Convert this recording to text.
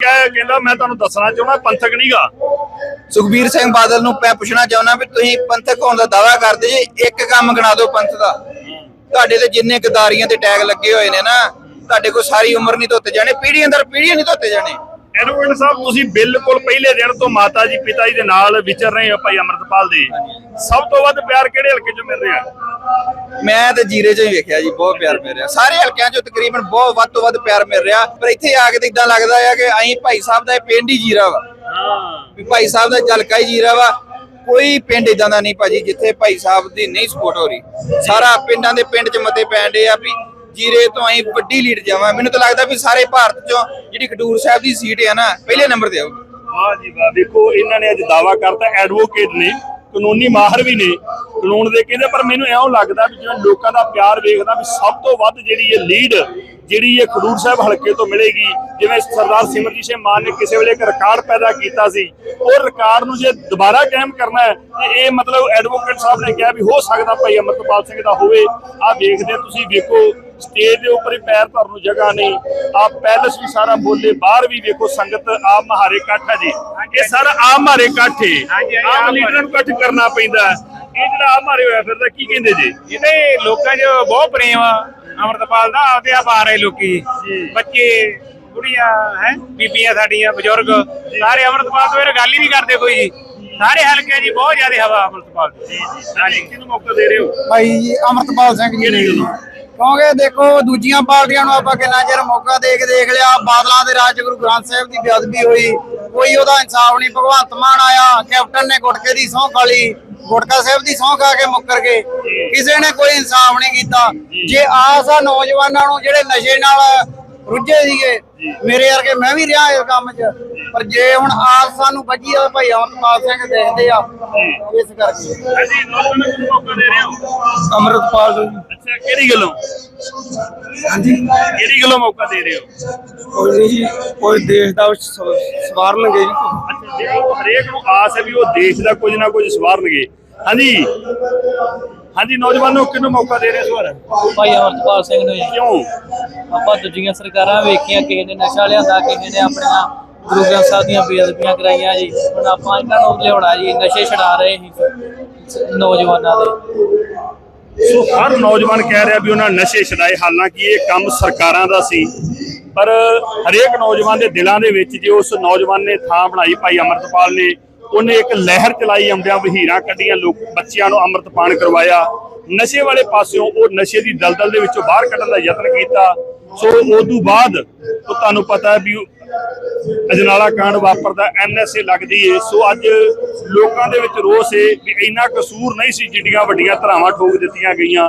ਕਹਿ ਕਹਿੰਦਾ ਮੈਂ ਤੁਹਾਨੂੰ ਦੱਸਣਾ ਚਾਹੁੰਦਾ ਪੰਥਕ ਨਹੀਂਗਾ ਸੁਖਬੀਰ ਸਿੰਘ ਬਾਦਲ ਨੂੰ ਮੈਂ ਪੁੱਛਣਾ ਚਾਹੁੰਦਾ ਵੀ ਤੁਸੀਂ ਪੰਥਕ ਹੋਣ ਦਾ ਦਾਵਾ ਕਰਦੇ ਜੇ ਇੱਕ ਕੰਮ ਗਣਾ ਦਿਓ ਪੰਥ ਦਾ। ਤੁਹਾਡੇ ਤੇ ਜਿੰਨੇ ਗਦਾਰੀਆਂ ਤੇ ਟੈਗ ਲੱਗੇ ਹੋਏ ਨੇ ਨਾ ਤੁਹਾਡੇ ਕੋਲ ਸਾਰੀ ਉਮਰ ਨਹੀਂ ਧੋਤੇ ਜਾਣੇ ਪੀੜ੍ਹੀ ਅੰਦਰ ਪੀੜ੍ਹੀਆਂ ਨਹੀਂ ਧੋਤੇ ਜਾਣੇ। ਐਡਵੋਕੇਟ ਸਾਹਿਬ ਤੁਸੀਂ ਬਿਲਕੁਲ ਪਹਿਲੇ ਦਿਨ ਤੋਂ ਮਾਤਾ ਜੀ ਪਿਤਾ ਜੀ ਦੇ ਨਾਲ ਵਿਚਰ ਰਹੇ ਹੋ ਭਾਈ ਅਮਰਤਪਾਲ ਦੇ। ਸਭ ਤੋਂ ਵੱਧ ਪਿਆਰ ਕਿਹੜੇ ਹਲਕੇ 'ਚ ਮਿਲ ਰਿਹਾ ਮੈਂ ਤੇ ਜੀਰੇ 'ਚ ਹੀ ਵੇਖਿਆ ਜੀ ਬਹੁਤ ਪਿਆਰ ਮਿਲ ਰਿਹਾ। ਸਾਰੇ ਹਲਕਿਆਂ 'ਚੋਂ ਤਕਰੀਬਨ ਬਹੁਤ ਵੱਧ ਤੋਂ ਵੱਧ ਪਿਆਰ ਮਿਲ ਰਿਹਾ। ਪਰ ਇੱਥੇ ਆ ਕੇ ਤਾਂ ਇਦਾਂ ਲੱਗਦਾ ਆ ਕਿ ਅਸੀਂ ਭਾਈ ਸਾਹਿਬ ਦਾ ਇਹ ਪਿੰਡ ਹੀ ਜੀਰਾ ਵਾ। ਹਾਂ। ਭਾਈ ਸਾਹਿਬ ਦਾ ਜਲਕਾ ਹੀ ਜੀਰਾ ਵਾ। ਕੋਈ ਪਿੰਡ ਇਦਾਂ ਦਾ ਨਹੀਂ ਭਾਜੀ ਜਿੱਥੇ ਭਾਈ ਸਾਹਿਬ ਦੀ ਨਹੀਂ ਸਪੋਰਟ ਹੋ ਰਹੀ। ਸਾਰਾ ਪਿੰਡਾਂ ਦੇ ਪਿੰਡ 'ਚ ਮਤੇ ਡੇ ਆ ਵੀ ਜੀਰੇ ਤੋਂ ਅਸੀਂ ਵੱਡੀ ਲੀਡ ਜਾਵਾਂ। ਮੈਨੂੰ ਤਾਂ ਲੱਗਦਾ ਵੀ ਸਾਰੇ ਭਾਰਤ 'ਚੋਂ ਜਿਹੜੀ ਖਡੂਰ ਸਾਹਿਬ ਦੀ ਸੀਟ ਹੈ ਨਾ ਪਹਿਲੇ ਨੰਬਰ ਤੇ ਆਊਗੀ। ਵਾਹ ਜੀ ਵਾਹ ਦੇਖੋ ਇਹਨਾਂ ਨੇ ਅੱਜ ਦਾਵਾ ਕਰਤਾ ਐਡਵੋਕੇਟ ਨੇ। ਕਾਨੂੰਨੀ ਮਾਹਰ ਵੀ ਨੇ, ਕਾਨੂੰਨ ਦੇ ਕਹਿੰਦੇ, ਪਰ ਮੈਨੂੰ ਐਉਂ ਲੱਗਦਾ ਵੀ ਜਿਵੇਂ ਲੋਕਾਂ ਦਾ ਪਿਆਰ ਵੇਖਦਾ ਵੀ ਸਭ ਤੋਂ ਵੱਧ ਜਿਹੜੀ ਇਹ ਲੀਡ ਜਿਹੜੀ ਇਹ ਖਡੂਰ ਸਾਹਿਬ ਹਲਕੇ ਤੋਂ ਮਿਲੇਗੀ, ਜਿਵੇਂ ਸਰਦਾਰ ਸਿਮਰਜੀਤ ਸਿੰਘ ਮਾਨ ਨੇ ਕਿਸੇ ਵੇਲੇ ਇੱਕ ਰਿਕਾਰਡ ਪੈਦਾ ਕੀਤਾ ਸੀ, ਉਹ ਰਿਕਾਰਡ ਨੂੰ ਜੇ ਦੁਬਾਰਾ ਕਾਇਮ ਕਰਨਾ ਹੈ, ਤੇ ਇਹ ਮਤਲਬ ਐਡਵੋਕੇਟ ਸਾਹਿਬ ਨੇ ਕਿਹਾ ਵੀ ਹੋ ਸਕਦਾ ਭਾਈ ਅਮਰਤਪਾਲ ਸਿੰਘ ਦਾ ਹੋਵੇ। ਆ ਵੇਖਦੇ ਤੁਸੀਂ, ਵੇਖੋ ਸਟੇਜ ਦੇ ਉੱਪਰ ਹੀ ਪੈਰ ਧਰਨ ਨੂੰ ਜਗ੍ਹਾ ਨਹੀਂ ਆ ਪੈਲਸ ਵੀ ਸਾਰਾ ਬੋਲੇ ਬਾਹਰ ਵੀ ਵੇਖੋ ਸੰਗਤ ਆ ਮਹਾਰੇ ਇਕੱਠ ਹੈ ਜੀ। ਇਹ ਸਾਰਾ ਆ ਮਹਾਰੇ ਇਕੱਠ ਹੈ ਆਮ ਲੀਡਰਾਂ ਨੂੰ ਇਕੱਠ ਕਰਨਾ ਪੈਂਦਾ। ਇਹ ਜਿਹੜਾ ਆ ਮਹਾਰੇ ਹੋਇਆ ਫਿਰਦਾ ਕੀ ਕਹਿੰਦੇ ਜੀ? ਇਹਦੇ ਲੋਕਾਂ 'ਚ ਬਹੁਤ ਪ੍ਰੇਮ ਆ। ਅਮਰਤਪਾਲ ਦਾ ਆਪਦੇ ਆਪ ਆ ਰਹੇ ਲੋਕੀ। ਬੱਚੇ ਕੁੜੀਆਂ ਹੈ ਬੀਬੀਆਂ ਸਾਡੀਆਂ ਬਜ਼ੁਰਗ। ਸਾਰੇ ਅਮਰਤਪਾਲ ਤੋਂ ਇਹ ਗੱਲ ਹੀ ਨਹੀਂ ਕਰਦੇ ਕੋਈ। ਜੀ ਸਾਰੇ ਹਲਕੇ ਜੀ ਬਹੁਤ ਜ਼ਿਆਦਾ ਹਵਾ ਅਮਰਤਪਾਲ ਦੀ। ਹਾਂਜੀ ਕਿਹਨੂੰ ਮੌਕਾ ਦੇ ਰਹੇ ਹੋ? ਭਾਈ ਜੀ ਅਮਰਤਪਾਲ ਸਿੰਘ ਜੀ ਨੇ। ਜੀ ਕਿਉਂਕਿ ਦੇਖੋ ਦੂਜੀਆਂ ਪਾਰਟੀਆਂ ਨੂੰ ਆਪਾਂ ਕਿੰਨਾ ਚਿਰ ਮੌਕਾ ਦੇ ਕੇ ਦੇਖ ਲਿਆ। ਬਾਦਲਾਂ ਦੇ ਰਾਜ 'ਚ ਗੁਰੂ ਗ੍ਰੰਥ ਸਾਹਿਬ ਦੀ ਬੇਅਦਬੀ ਹੋਈ। ਕੋਈ ਉਹਦਾ ਇਨਸਾਫ ਨਹੀਂ। ਭਗਵੰਤ ਮਾਨ ਆਇਆ ਕੈਪਟਨ ਨੇ ਗੁਟਕੇ ਦੀ ਸਹੁੰ ਖਾਲੀ ਗੁਟਕਾ ਸਾਹਿਬ ਦੀ ਸਹੁੰ ਖਾ ਕੇ ਮੁੱਕਰ ਗਏ। ਕਿਸੇ ਨੇ ਕੋਈ ਇਨਸਾਫ ਨਹੀਂ ਕੀਤਾ। ਜੇ। ਆਸ ਆ ਨੌਜਵਾਨਾਂ ਨੂੰ ਜਿਹੜੇ ਨਸ਼ੇ ਨਾਲ ਰੁੱਝੇ ਸੀਗੇ ਮੇਰੇ ਵਰਗੇ ਮੈਂ ਵੀ ਰਿਹਾ ਇਸ ਕੰਮ 'ਚ। ਪਰ ਜੇ ਹੁਣ ਆਸ ਸਾਨੂੰ ਵੱਜੀ ਆ ਭਾਈ ਅਮਰਪਾਲ ਸਿੰਘ ਦੇਖਦੇ ਆ ਇਸ ਕਰਕੇ। ਹਾਂਜੀ ਨੌਜਵਾਨਾਂ ਨੂੰ ਮੌਕਾ ਦੇ ਰਹੇ ਹੋ? ਅਮਰਪਾਲ ਅੱਛਾ ਕਿਹੜੀ ਗੱਲੋਂ? ਹਾਂਜੀ। ਕਿਹੜੀ ਗੱਲੋਂ ਮੌਕਾ ਦੇ ਰਹੇ ਹੋ? ਕੋਈ ਨਹੀਂ ਜੀ ਕੋਈ ਦੇਸ਼ ਦਾ ਸਵਾਰਨਗੇ ਜੀ। ਅੱਛਾ ਜੇ ਉਹ ਹਰੇਕ ਨੂੰ ਆਸ ਹੈ ਵੀ ਉਹ ਦੇਸ਼ ਦਾ ਕੁਝ ਨਾ ਕੁਝ ਸਵਾਰਨਗੇ। ਹਾਂਜੀ। ਹਾਂਜੀ ਨੌਜਵਾਨੋ ਕਿਹਨੂੰ ਮੌਕਾ ਦੇ ਰਹੇ ਸਵਾਰ ਭਾਈ ਅਮਰਪਾਲ ਸਿੰਘ ਨੂੰ ਜੀ। ਕਿਉਂ? ਆਪਾਂ ਦੂਜੀਆਂ ਸਰਕਾਰਾਂ ਵੇਖੀਆਂ ਕਿਸੇ ਨੇ ਨਸ਼ਾ ਲਿਆਂਦਾ ਕਿਸੇ ਨੇ ਆਪਣੀਆਂ ਗੁਰੂ ਗ੍ਰੰਥ ਸਾਹਿਬ ਦੀਆਂ ਬੇਅਦਬੀਆਂ ਕਰਾਈਆਂ ਜੀ। ਹੁਣ ਆਪਾਂ ਇਹਨਾਂ ਨੂੰ ਲਿਆਉਣਾ ਜੀ, ਨਸ਼ੇ ਛਡਾ ਰਹੇ ਸੀ ਨੌਜਵਾਨਾਂ ਦੇ। ਸੋ ਹਰ ਨੌਜਵਾਨ ਕਹਿ ਰਿਹਾ ਵੀ ਉਹਨਾਂ ਨਸ਼ੇ ਛਡਾਏ। ਹਾਲਾਂਕਿ ਇਹ ਕੰਮ ਸਰਕਾਰਾਂ ਦਾ ਸੀ, ਪਰ ਹਰੇਕ ਨੌਜਵਾਨ ਦੇ ਦਿਲਾਂ ਦੇ ਵਿੱਚ ਜੇ ਉਸ ਨੌਜਵਾਨ ਨੇ ਥਾਂ ਬਣਾਈ, ਭਾਈ ਅਮਰਤਪਾਲ ਨੇ ਉਹਨੇ ਇੱਕ ਲਹਿਰ ਚਲਾਈ ਆਉਂਦਿਆਂ ਵਹੀਰਾਂ ਕੱਢੀਆਂ, ਲੋਕ ਬੱਚਿਆਂ ਨੂੰ ਅੰਮ੍ਰਿਤਪਾਨ ਕਰਵਾਇਆ। ਨਸ਼ੇ ਵਾਲੇ ਪਾਸਿਓਂ ਉਹ ਨਸ਼ੇ ਦੀ ਦਲਦਲ ਦੇ ਵਿੱਚੋਂ ਬਾਹਰ ਕੱਢਣ ਦਾ ਯਤਨ ਕੀਤਾ। ਸੋ ਉਦੋਂ ਬਾਅਦ ਉਹ ਤੁਹਾਨੂੰ ਪਤਾ ਹੈ ਵੀ ਅਜਨਾਲਾ ਕਾਂਡ ਵਾਪਰਦਾ ਐਨਐਸਏ ਲੱਗਦੀ ਏ। ਸੋ ਅੱਜ ਲੋਕਾਂ ਦੇ ਵਿੱਚ ਰੋਸ ਏ ਵੀ ਇੰਨਾ ਕਸੂਰ ਨਹੀਂ ਸੀ ਜਿੱਡੀਆਂ ਵੱਡੀਆਂ ਧਰਾਵਾਂ ਠੋਕ ਦਿੱਤੀਆਂ ਗਈਆਂ।